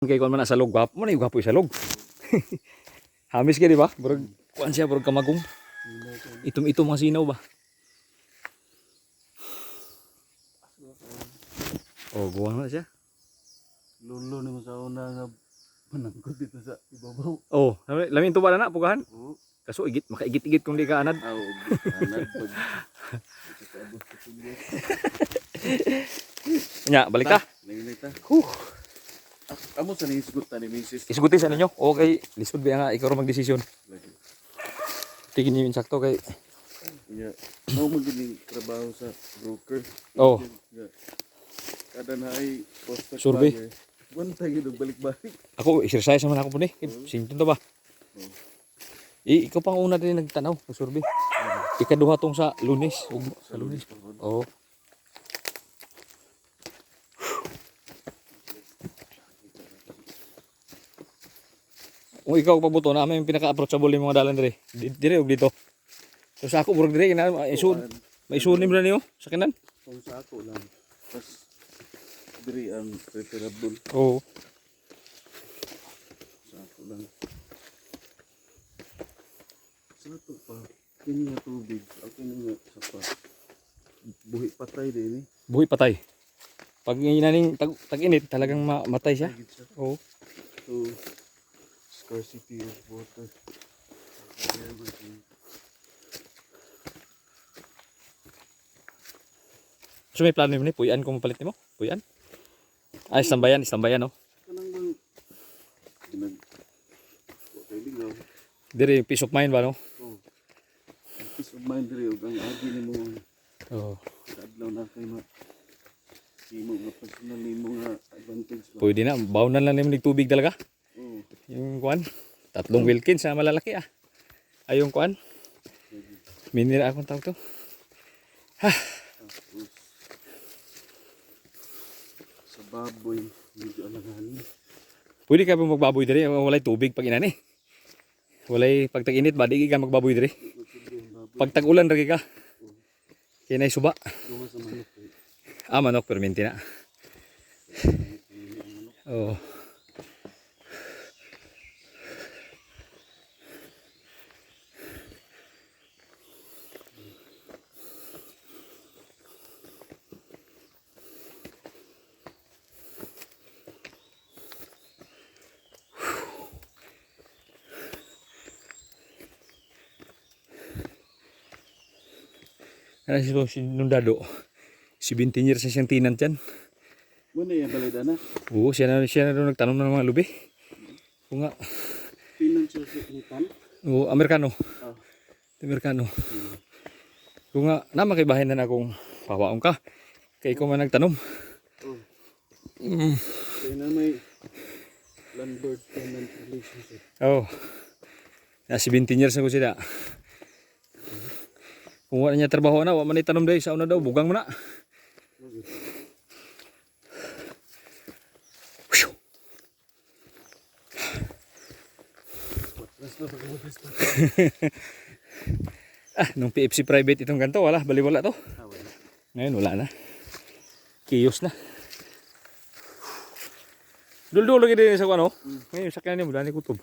Kay kuan man sa log, gwapo man yung gwapo sa log. Hamis ka di ba? Burag kuan siya burag kamagong. Itom-itom mga sinaw ba? Oh, guwan na siya. Lulo ni mo sa una nga manangkot dito sa ibabaw. Oh, lami- lamin to ba na pugahan? Oo. Kaso igit makaigit-igit kung di ka anad. Aw, anad pag. Nya, balik ta. Nainita. Huh. Amo sa nisgot ta ni Mrs. Isuguti sa ninyo. Okay, lisod ba nga ikaw ra magdesisyon. Tigin niyo yung sakto kay Ya, mo magining trabaho sa broker. Oh. Ya. Kada na ay post Survey. Buwan tayo gid balik-balik. ako exercise naman ako po ni. Sinton to ba? Oo. I, ikaw pang una din nagtanaw, survey. Ikaduha tong sa lunes. ugma, Sa lunes. Oo. Kung ikaw pabuto na yung pinaka-approachable yung mga dalan dire. Di- Dire og dito. So sa ako burog dire kina maisun maisunim na niyo sa kanan. Kung sa ako lang. Pas diri ang preferable Oo. sa ako lang. Sa ato pa, kini nga tubig, ako kini nga sapa. Buhi patay din eh. Buhi patay. Pag inaning tag, tag-init talagang ma- matay siya. Oo. So, scarcity of water. Everything. So may plano mo ni puyan kung mapalit nimo? Puyan? Ay, istambayan, istambayan no. Kanang bang. Dire peace of mind ba no? Oh. Peace of mind diri ug ang agi nimo Oo. sa adlaw na kay ma imo nga personal nimo nga advantage. Pwede na, bawnan lang nimo nig tubig talaga. Oh. Yung kuan, tatlong Wilkins na malalaki ah. Ay yung kuan. Minira akong tawag to. Tapos sa baboy medyo alanganin. Pwede ka ba magbaboy dire, walay tubig pag inani. Walay pag tag-init ba di ka magbaboy dire. Pag tag-ulan ra ka. Na suba. Eh. Ah, manok perminti na. Oo. Ano si Nundado? Si 20 years na siyang tinant yan. Muna yung balida na. Oo, siya na, siya na doon nagtanong ng mga lubi. Oo nga. Financial secretan. Oo, Amerikano. Ah. Amerikano. Kung nga, naman kay bahay na akong pawaong ka. Kay ikaw man nagtanom. Oh. Mm. Kaya na may landlord tenant relationship. Oo. Oh. Na 17 years na ko sila. Kung wala niya trabaho na, wala man itanom dahil sa una daw, bugang mo na. Ah, nung PFC private itong ganito, wala, baliwala to. Ngayon, wala na. Kiyos na. Duldulo lagi din sa ano. Ngayon, sa kanin mo, dani kutob.